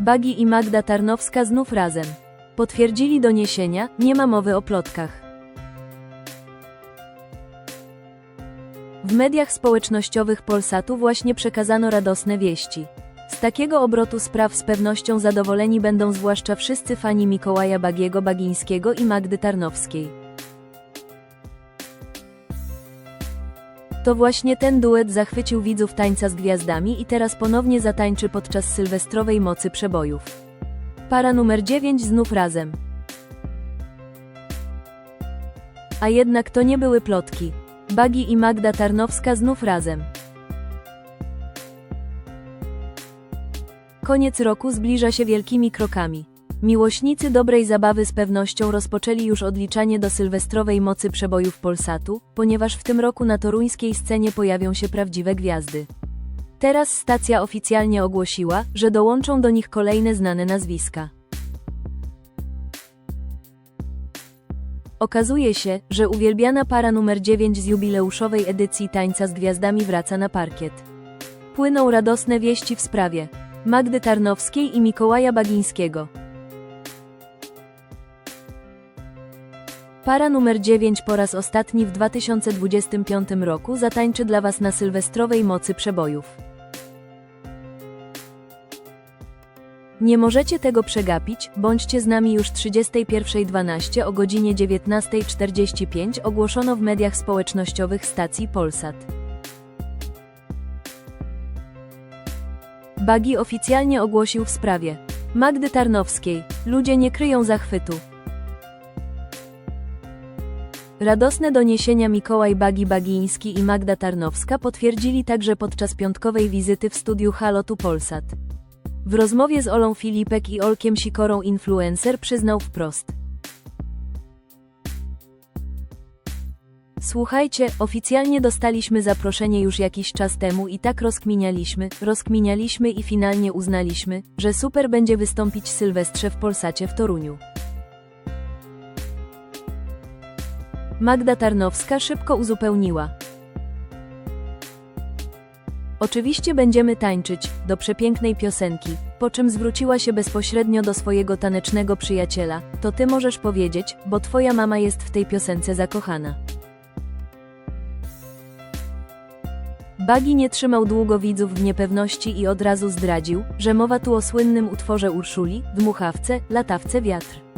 Bagi i Magda Tarnowska znów razem. Potwierdzili doniesienia, nie ma mowy o plotkach. W mediach społecznościowych Polsatu właśnie przekazano radosne wieści. Z takiego obrotu spraw z pewnością zadowoleni będą zwłaszcza wszyscy fani Mikołaja Bagiego Bagińskiego i Magdy Tarnowskiej. To właśnie ten duet zachwycił widzów tańca z gwiazdami i teraz ponownie zatańczy podczas sylwestrowej mocy przebojów. Para numer 9 znów razem. A jednak to nie były plotki. Bagi i Magda Tarnowska znów razem. Koniec roku zbliża się wielkimi krokami. Miłośnicy dobrej zabawy z pewnością rozpoczęli już odliczanie do sylwestrowej mocy przebojów Polsatu, ponieważ w tym roku na toruńskiej scenie pojawią się prawdziwe gwiazdy. Teraz stacja oficjalnie ogłosiła, że dołączą do nich kolejne znane nazwiska. Okazuje się, że uwielbiana para numer 9 z jubileuszowej edycji Tańca z Gwiazdami wraca na parkiet. Płyną radosne wieści w sprawie Magdy Tarnowskiej i Mikołaja Bagińskiego. Para numer 9 po raz ostatni w 2025 roku zatańczy dla Was na sylwestrowej mocy przebojów. Nie możecie tego przegapić, bądźcie z nami już 31.12 o godzinie 19.45 ogłoszono w mediach społecznościowych stacji Polsat. Bagi oficjalnie ogłosił w sprawie Magdy Tarnowskiej. Ludzie nie kryją zachwytu. Radosne doniesienia Mikołaj Bagi Bagiński i Magda Tarnowska potwierdzili także podczas piątkowej wizyty w studiu Halotu Polsat. W rozmowie z Olą Filipek i Olkiem Sikorą influencer przyznał wprost. Słuchajcie, oficjalnie dostaliśmy zaproszenie już jakiś czas temu i tak rozkminialiśmy, rozkminialiśmy i finalnie uznaliśmy, że super będzie wystąpić Sylwestrze w Polsacie w Toruniu. Magda Tarnowska szybko uzupełniła. Oczywiście będziemy tańczyć, do przepięknej piosenki, po czym zwróciła się bezpośrednio do swojego tanecznego przyjaciela, to ty możesz powiedzieć, bo twoja mama jest w tej piosence zakochana. Bagi nie trzymał długo widzów w niepewności i od razu zdradził, że mowa tu o słynnym utworze Urszuli, dmuchawce, latawce wiatr.